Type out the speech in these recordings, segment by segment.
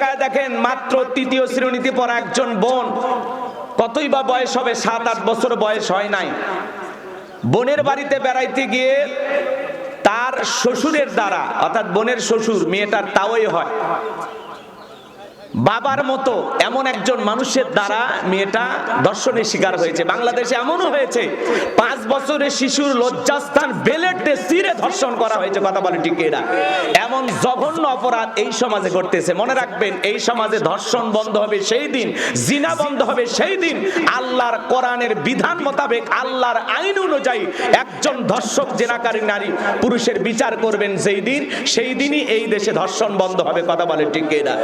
তাকায় দেখেন মাত্র তৃতীয় শ্রেণীতে পড়া একজন বোন। কতই বা বয়স হবে? সাত, আট বছর বয়স হয় নাই। বোনের বাড়িতে বেড়াইতে গিয়ে তার শ্বশুরের দ্বারা, অর্থাৎ বোনের শ্বশুর, মেয়েটার তাওই হয়। বাবার মতো এমন একজন মানুষের দ্বারা মেয়েটা দর্শনের শিকার হয়েছে। বাংলাদেশে এমনও হয়েছে, পাঁচ বছরের শিশুর লজ্জাস্থান বেলেটে সিরে ধর্ষণ করা হয়েছে, কথা বলে ঠিক এরা। এমন জঘন্য অপরাধ এই সমাজে ঘটতেছে। মনে রাখবেন, এই সমাজে ধর্ষণ বন্ধ হবে সেই দিন, জিনা বন্ধ হবে সেই দিন। আল্লাহর কোরআনের বিধান মোতাবেক, আল্লাহর আইন অনুযায়ী একজন ধর্ষক, জেনাকারী নারী পুরুষের বিচার করবেন সেই দিন, সেই দিনই এই দেশে ধর্ষণ বন্ধ হবে, কথা বলে ঠিক এরা।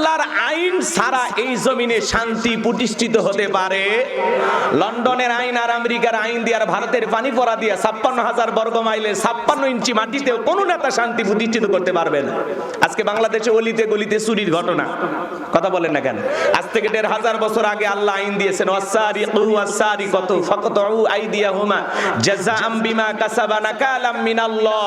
আল্লাহর আইন ছাড়া এই জমিনে শান্তি প্রতিষ্ঠিত হতে পারে। লন্ডনের আইন আর আমেরিকার আইন দিয়ে আর ভারতের পানি পড়া দিয়ে ছাপ্পান্ন হাজার বর্গ মাইলে ছাপ্পান্ন ইঞ্চি মাটিতেও কোনো নেতা শান্তি প্রতিষ্ঠিত করতে পারবে না। আজকে বাংলাদেশে অলিতে গলিতে চুরির ঘটনা। কথা বলেন না কেন? আজ থেকে দেড় হাজার বছর আগে আল্লাহ আইন দিয়েছেন ওয়াসারি কত ফাকতউ আইদিয়াহুমা জাযাআম বিমা কাসাবা নাকালাম মিনাল্লাহ।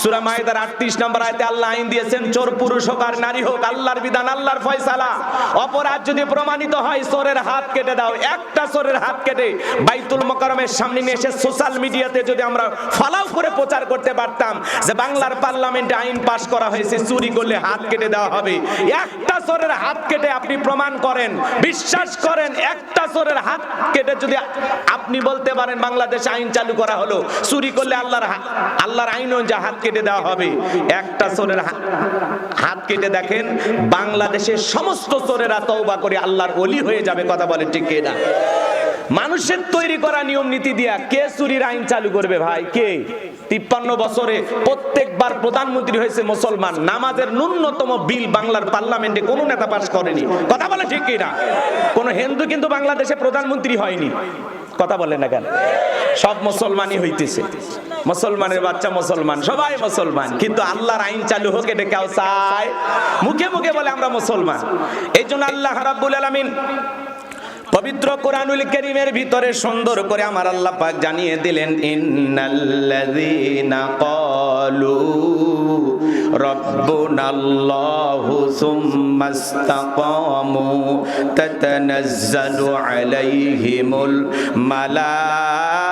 সূরা মাইদার 38 নম্বর আল্লাহ আইন দিয়েছেন, চোর, পুরুষ হোক আর নারী হোক, আল্লাহর বিধান আল্লাহর ফয়সালা। অপরাধ যদি প্রমাণিত হয়, চোরের হাত কেটে দাও। একটা চোরের হাত কেটে বাইতুল মোকাররমের সামনে নিয়ে এসে সোশ্যাল মিডিয়াতে যদি আমরা ফলাও করে প্রচার করতে পারতাম, যে বাংলার পার্লামেন্টে আইন পাশ করা হয়েছে, চুরি করলে হাত কেটে দেওয়া হবে। একটা চোরের হাত কেটে আপনি প্রমাণ করেন, বিশ্বাস করেন, একটা চোরের হাত কেটে যদি আপনি বলতে পারেন, বাংলাদেশে আইন চালু করা হলো, চুরি করলে আল্লাহর আল্লাহর আইন অনুযায়ী হাত কেটে দেওয়া হবে। একটা চোরের হা- হাত কেটে দেখেন বাংলাদেশের সমস্ত চোরেরা তওবা করে আল্লাহর ওলি হয়ে যাবে, কথা বলে ঠিক না মানুষের তৈরি করা নিয়ম নীতি দিয়া কে চুরির আইন চালু করবে ভাই? কে? তিপ্পান্ন বছরে প্রত্যেকবার প্রধানমন্ত্রী হয়েছে মুসলমান, নামাজের ন্যূনতম বিল বাংলার পার্লামেন্টে কোনো নেতা পাস করেনি। কথা বলে ঠিক না কোনো হিন্দু কিন্তু বাংলাদেশে প্রধানমন্ত্রী হয়নি। কথা বলে না কেন? সব মুসলমানই হইতেছে। মুসলমানের বাচ্চা মুসলমান, সবাই মুসলমান। কিন্তু আল্লাহর আইন চালু হোক, এটা কেউ চায়? মুখে মুখে বলে আমরা মুসলমান। এই জন্য আল্লাহ রাব্বুল আলামিন পবিত্র কোরআনুল করিমের ভিতরে সুন্দর করে আমার আল্লাহ পাক জানিয়ে দিলেন, ইন্নাল্লাযীনা ক্বালু রাব্বুনাল্লাহু সুম্মাস্তাকামু তাতানাজ্জালু আলাইহিমুল মালাইকাতু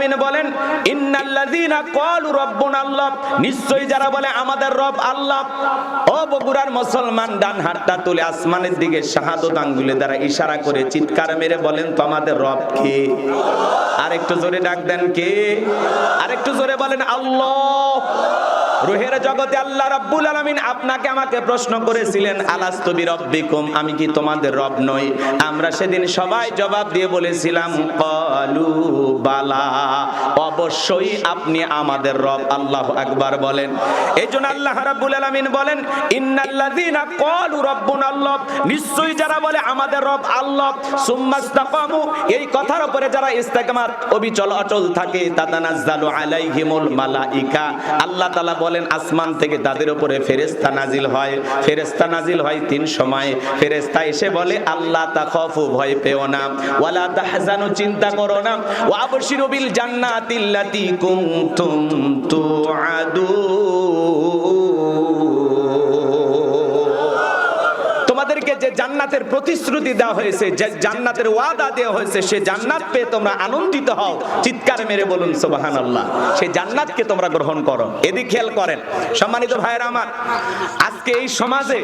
আলামিন বলেন, ইন্নাল্লাযীনা ক্বালু রাব্বুনাল্লাহ নিশ্চয়ই যারা বলে, আমাদের রব আল্লাহ। ও বগুড়ার মুসলমান ডান হাতটা তুলে আসমানের দিকে শাহাদত আঙ্গুলে দ্বারা ইশারা করে চিৎকার মেরে বলেন, তো আমাদের রব কে? আর একটু জোরে ডাক দেন, কে? আর একটু জোরে বলেন, আল্লাহ। রুহের জগতে আল্লাহ রাব্বুল আলামিন আপনাকে আমাকে প্রশ্ন করেছিলেন আলাস্তু বিরব্বিকুম আমি কি তোমাদের রব নই? আমরা সেদিন সবাই জবাব দিয়ে বলেছিলাম ক্বালু বালা। অবশ্যই আপনি আমাদের রব, আল্লাহ আকবার বলেন। এই জন্য আল্লাহ রাব্বুল আলামিন বলেন, ইন্নাল্লাযীনা ক্বালু রাব্বুনাল্লাহ নিশ্চয়ই যারা বলে, আমাদের রব আল্লাহ। সুম্মাস্তাকামু এই কথার উপরে যারা ইস্তেকামাত অবিচল, অচল থাকে, তাতানাজ্জালু আলাইহিমুল মালাইকা। আল্লাহ তাআলা বলেন, আসমান থেকে তাদের উপরে ফেরেস্তা নাজিল হয়। ফেরেস্তা নাজিল হয় তিন সময়। ফেরেস্তা এসে বলে, আল্লাহ তা খফু, ভয় পেও না। ওয়ালা তাহজানু, চিন্তা করো না। ওয়া আবশিরু বিল জান্নাতিল্লাতি কুনতুম তুআদুন। জান্নাতের প্রতিশ্রুতি দেওয়া হয়েছে, যে জান্নাতের ওয়াদা দেওয়া হয়েছে, সে জান্নাত পেয়ে তোমরা আনন্দিত হও। চিৎকার মেরে বলুন, সুবহানাল্লাহ। সেই জান্নাতকে তোমরা গ্রহণ করো। এদিক খেয়াল করেন, সম্মানিত ভাইয়েরা আমার, আজকে এই সমাজে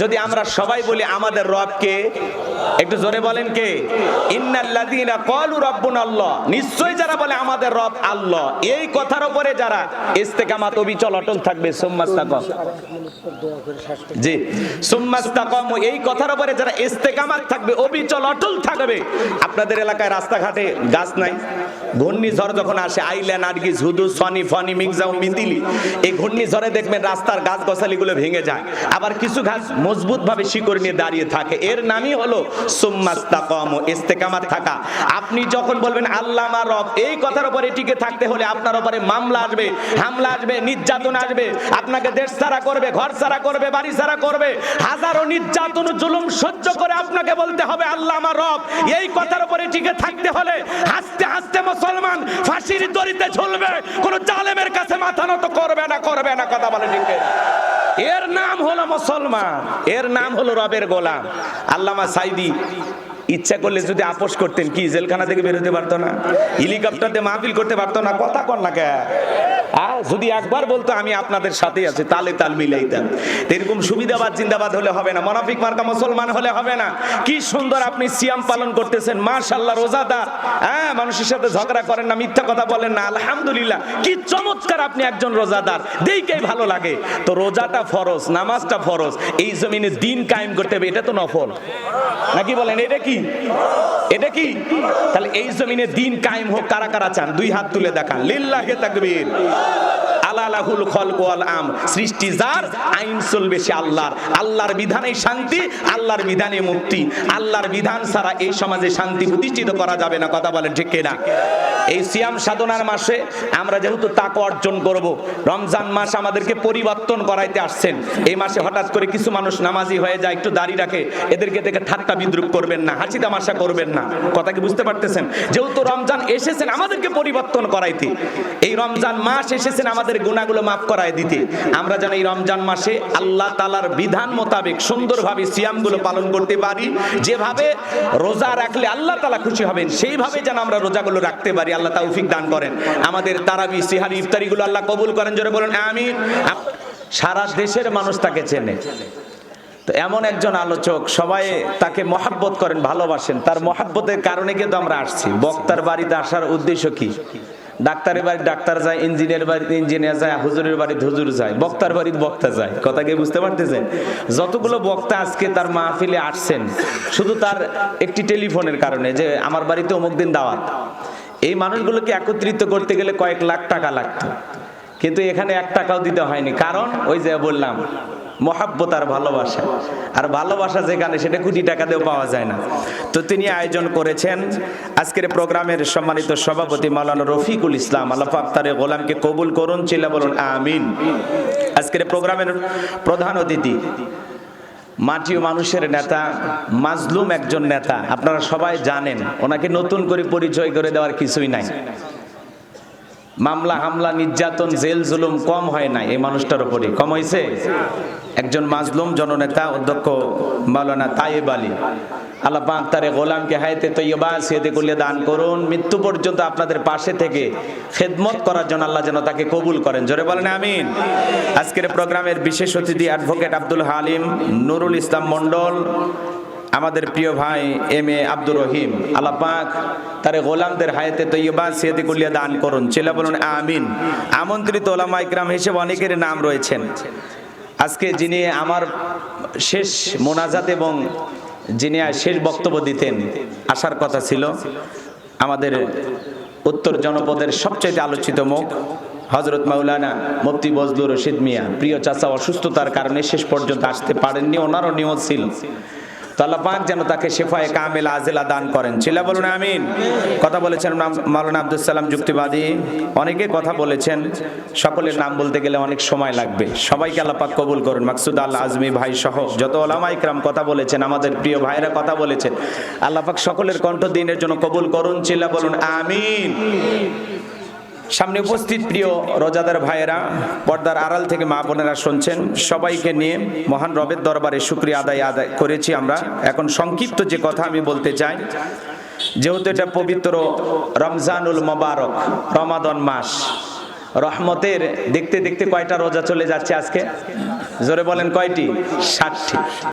যদি আমরা সবাই বলি আমাদের রবকে, একটু জোরে বলেন কে? ইন্নাল্লাযীনা ক্বালু রাব্বুনাল্লাহ। নিশ্চয়ই যারা বলে আমাদের রব আল্লাহ, এই কথার উপরে যারা ইস্তেকামাত অবিচল অটল থাকবে, সুম্মাস্তাকাম। জি, সুম্মাস্তাকাম, এই কথার উপরে যারা ইস্তেকামাত থাকবে, অবিচল, অটল থাকবে, আপনাদের এলাকায় রাস্তাঘাটে গাছ নাই। ঘূর্ণিঝড় যখন আসে আইল্যান্ড আরগি ঝুদু সনি, ফনি মিগজাউ মিতিলি, এই ঘূর্ণিঝড়ে দেখবেন রাস্তার গাছ গছালিগুলো ভেঙে যায়। আবার কিছু গাছ মজবুত ভাবে শিকড় নিয়ে দাঁড়িয়ে থাকে। এর নামই হলো সুম্মাস্তাকম, ইস্তেকামাত থাকা। আপনি যখন বলবেন, আল্লাহ আমার রব, এই কথার উপরে টিকে থাকতে হলে আপনার উপরে মামলা আসবে, হামলা আসবে, নির্যাতন আসবে। আপনাকে দেশ ছাড়া করবে, ঘর ছাড়া করবে, বাড়ি ছাড়া করবে, হাজারো নির্যাতন, জুলুম সহ্য করে আপনাকে বলতে হবে, আল্লাহ আমার রব। এই কথার উপরে টিকে থাকতে হলে হাসতে হাসতে মুসলমান ফাঁসির দড়িতে ঝুলবে, কোন জালেমের কাছে মাথা নত করবে না করবে না, কথা বলে ঠিক এর নাম হলো মুসলমান, এর নাম হলো রবের গোলাম। আল্লামা সাইদি, ইচ্ছা করলে যদি আপোষ করতেন, কি জেলখানা থেকে বেরোতে পারতো না? হেলিকপ্টারতে মাহফিল করতে পারতো না? কথা কর না কে? যদি একবার বলতো আমি আপনাদের সাথে আছি, তালে তাল মিলাইতাম। এরকম সুবিধাবাদ, জিন্দাবাদ হলে হবে না। মনাফিক মার্কা মুসলমান হলে হবে না। কি সুন্দর আপনি সিয়াম পালন করতেছেন। মাশাল্লাহ রোজাদার। হ্যাঁ মানুষের সাথে ঝগড়া করেন না, মিথ্যা কথা বলেন না। আলহামদুলিল্লাহ, কি চমৎকার আপনি একজন রোজাদার। দেখেই ভালো লাগে। তো রোজাটা ফরজ, নামাজটা ফরজ। এই জমিনে দিন কায়েম করতে হবে, এটা তো নফল। নাকি বলেন, এটা কি? এটা কি? তাহলে এই জমিনে দিন কায়েম হোক, কারা কারা চান? দুই হাত তুলে দেখান। লিল্লাহে তাকবীর। খলক ওয়াল আম। সৃষ্টি যার, আইন চলবে সে আল্লাহর। আল্লাহর বিধানে শান্তি, আল্লাহর বিধানে মুক্তি। আল্লাহর বিধান ছাড়া এই সমাজে শান্তি প্রতিষ্ঠিত করা যাবে না, কথা বলেন ঠিক এই সিয়াম সাধনার মাসে আমরা যেহেতু অর্জন করব, রমজান মাস আমাদেরকে পরিবর্তন করাইতে আসছেন। এই মাসে হঠাৎ করে কিছু মানুষ নামাজি হয়ে যায়, একটু দাড়ি রাখে, এদেরকে দেখে ঠাট্টা বিদ্রুপ করবেন না, হাসি তামাশা করবেন না। কথা কি বুঝতে পারতেছেন? যেহেতু রমজান এসেছেন, আমাদেরকে পরিবর্তন করাইতে। এই রমজান মাস এসেছেন, আমাদের গুণাগুলো মাফ করায় দিতে। আমরা এই রমজান মাসে আল্লাহ তালার বিধান মোতাবেক সুন্দরভাবে সিয়ামগুলো পালন করতে পারি। যেভাবে রোজা রাখলে আল্লাহ তালা খুশি হবেন, সেইভাবে যেন আমরা রোজাগুলো রাখতে পারি। আল্লাহ তৌফিক দান করেন। আমাদের তারাবি সিহারি ইফতারিগুলো আল্লাহ কবুল করেন। জোরে বলেন আমি সারা দেশের মানুষ তাকে চেনে। তো এমন একজন আলোচক, সবাই তাকে মহাব্বত করেন, ভালোবাসেন। তার মহাব্বতের কারণে কিন্তু আমরা আসছি। বক্তার বাড়িতে আসার উদ্দেশ্য কি? ডাক্তারের বাড়ি ডাক্তার যায়, ইঞ্জিনিয়ার বাড়িতে ইঞ্জিনিয়ার যায়, হুজুরের বাড়িতে হুজুর যায়, বক্তার বাড়িতে বক্তা যায়। কথা কি বুঝতে পারতেছেন? যতগুলো বক্তা আজকে তার মাহফিলে আসছেন, শুধু তার একটি টেলিফোনের কারণে যে আমার বাড়িতে অমুক দিন দাওয়াত। এই মানুষগুলোকে একত্রিত করতে গেলে কয়েক লাখ টাকা লাগতো। কিন্তু এখানে এক টাকাও দিতে হয়নি। কারণ ওই যে বললাম মহাব্বত আর ভালোবাসা। আর ভালোবাসা যেখানে, সেটা কোটি টাকা দিয়েও পাওয়া যায় না। তো তিনি আয়োজন করেছেন আজকের প্রোগ্রামের সম্মানিত সভাপতি মাওলানা রফিকুল ইসলাম। আল্লাহ পাক তার এই গোলামকে কবুল করুন, চিল্লা বলুন, আমিন। আজকের প্রোগ্রামের প্রধান অতিথি, মাটি মানুষের নেতা, মাজলুম একজন নেতা, আপনারা সবাই জানেন, ওনাকে নতুন করে পরিচয় করে দেওয়ার কিছুই নাই। মামলা, হামলা, নির্যাতন, জেল, জুলুম কম হয় নাই এই মানুষটার উপরে কম হয়েছে একজন মাজলুম জননেতা, অধ্যক্ষ মাওলানা তাইব আলী। আল্লাহ পাক তারে গোলামকে হাইতে তৈবা সিয়েতে করলে দান করুন। মৃত্যু পর্যন্ত আপনাদের পাশে থেকে খেদমত করার জন্য আল্লাহ যেন তাকে কবুল করেন। জোরে বলেন, আমিন। আজকের প্রোগ্রামের বিশেষ অতিথি অ্যাডভোকেট আব্দুল হালিম নুরুল ইসলাম মন্ডল আমাদের প্রিয় ভাই এম এ আব্দুর রহিম আল্লাপাক তার গোলামদের হায়াতে তৈবা সিয়াতে কুলিয়া দান করুন। ছেলে বলুন, আমিন। আমন্ত্রিত ওলামা ইকরাম হিসেবে অনেকের নাম রয়েছেন। আজকে যিনি আমার শেষ মোনাজাত এবং যিনি শেষ বক্তব্য দিতেন, আসার কথা ছিল, আমাদের উত্তর জনপদের সবচেয়ে আলোচিত মুখ হজরত মাওলানা মুফতি বজলুর রশিদ মিয়া। প্রিয় চাচা, অসুস্থতার কারণে শেষ পর্যন্ত আসতে পারেননি, ওনারও নিয়ত ছিল তো যেন তাকে শেফায়ে কামেল আজেলা দান করেন। ছিলা বলুন আমিন। কথা বলেছেন মাওলানা আব্দুল সালাম যুক্তিবাদী। অনেকে কথা বলেছেন, সকলের নাম বলতে গেলে অনেক সময় লাগবে। সবাইকে আল্লাহ পাক কবুল করুন। মাকসুদ আল্লাহ আজমি ভাই সহ যত ওলামা ইকরাম কথা বলেছেন, আমাদের প্রিয় ভাইরা কথা বলেছেন, আল্লাহ পাক সকলের কণ্ঠ দিনের জন্য কবুল করুন। চিল্লা বলুন আমিন। সামনে উপস্থিত প্রিয় রোজাদার ভাইয়েরা, পর্দার আড়াল থেকে মা বোনেরা শুনছেন, সবাইকে নিয়ে মহান রবের দরবারে শুক্রিয়া আদায় আদায় করেছি আমরা। এখন সংক্ষিপ্ত যে কথা আমি বলতে চাই, যেহেতু এটা পবিত্র রমজানুল মোবারক, রমাদন মাস, রহমতের দেখতে দেখতে কয়টা রোজা চলে যাচ্ছে আজকে? জোরে বলেন কয়টি? ষাটটি